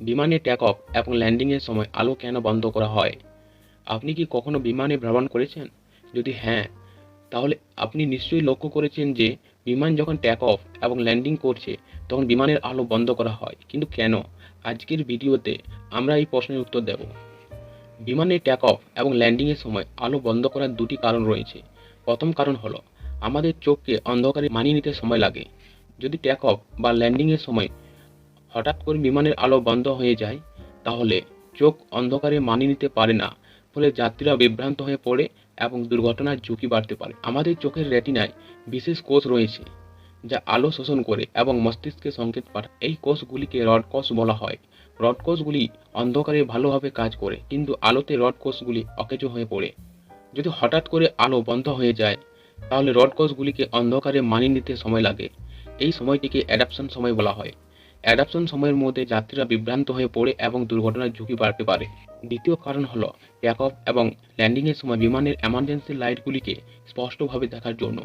বিমানে take off এবং ল্যান্ডিংয়ের সময় আলো কেন বন্ধ করা হয়? আপনি কি কখনো বিমানে ভ্রমণ করেছেন? যদি হ্যাঁ তাহলে আপনি নিশ্চয়ই লক্ষ্য করেছেন যে বিমান যখন টেক অফ এবং ল্যান্ডিং করছে, তখন বিমানের আলো বন্ধ করা হয়। কিন্তু কেন? আজকের ভিডিওতে আমরা এই প্রশ্নের উত্তর দেব। বিমানে টেক অফ এবং ল্যান্ডিংয়ের সময় আলো বন্ধ করার দুটি কারণ রয়েছে। প্রথম কারণ হলো, আমাদের চোখকে অন্ধকারে মানিয়ে নিতে সময় লাগে। যদি টেক অফ বা ল্যান্ডিংয়ের সময় হঠাৎ করে বিমানের আলো বন্ধ হয়ে যায়, তাহলে চোখ অন্ধকারে মানিয়ে নিতে পারে না, ফলে যাত্রীরা বিভ্রান্ত হয়ে পড়ে এবং দুর্ঘটনার ঝুঁকি বাড়তে পারে। আমাদের চোখের রেটিনায় বিশেষ কোষ রয়েছে, যা আলো শোষণ করে এবং মস্তিষ্কে সংকেত পাঠায়। এই কোষগুলিকে রড কোষ বলা হয়। রড কোষগুলি অন্ধকারে ভালোভাবে কাজ করে, কিন্তু আলোতে রড কোষগুলি অকেজো হয়ে পড়ে। যদি হঠাৎ করে আলো বন্ধ হয়ে যায়, তাহলে রড কোষগুলিকে অন্ধকারে মানিয়ে নিতে সময় লাগে। এই সময়টিকে অ্যাডাপশন সময় বলা হয়। অ্যাডাপশন সময়ের মধ্যে যাত্রীরা বিভ্রান্ত হয়ে পড়ে এবং দুর্ঘটনার ঝুঁকি বাড়তে পারে। দ্বিতীয় কারণ হলো টেক অফ এবং ল্যান্ডিংয়ের সময় বিমানের এমার্জেন্সি লাইটগুলিকে স্পষ্টভাবে দেখার জন্য।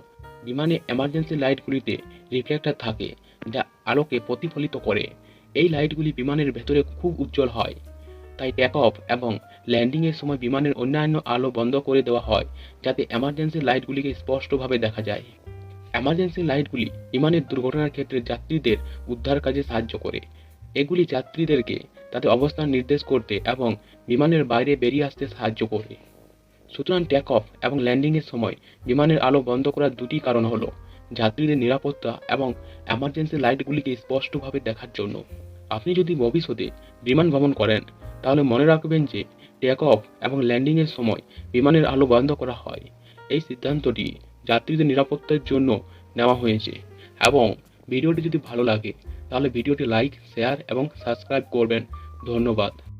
বিমানে এমার্জেন্সি লাইটগুলিতে রিফ্লেক্টর থাকে যা আলোকে প্রতিফলিত করে। এই লাইটগুলি বিমানের ভেতরে খুব উজ্জ্বল হয়। তাই টেক অফ এবং ল্যান্ডিংয়ের সময় বিমানের অন্যান্য আলো বন্ধ করে দেওয়া হয় যাতে এমার্জেন্সি লাইটগুলিকে স্পষ্টভাবে দেখা যায়। এমার্জেন্সি লাইটগুলি বিমানের দুর্ঘটনার ক্ষেত্রে যাত্রীদের উদ্ধার কাজে সাহায্য করে। এগুলি যাত্রীদেরকে তাদের অবস্থান নির্দেশ করতে এবং বিমানের বাইরে বেরিয়ে আসতে সাহায্য করে। সুতরাং টেক অফ এবং ল্যান্ডিংয়ের সময় বিমানের আলো বন্ধ করার দুটি কারণ হলো যাত্রীদের নিরাপত্তা এবং এমার্জেন্সি লাইটগুলিকে স্পষ্টভাবে দেখার জন্য। আপনি যদি ভবিষ্যতে বিমান ভ্রমণ করেন, তাহলে মনে রাখবেন যে টেক অফ এবং ল্যান্ডিংয়ের সময় বিমানের আলো বন্ধ করা হয়। এই সিদ্ধান্তটি যাত্রীদের নিরাপত্তার জন্য নেওয়া হয়েছে। এবং ভিডিওটি যদি ভালো লাগে, তাহলে ভিডিওটি লাইক, শেয়ার এবং সাবস্ক্রাইব করবেন। ধন্যবাদ।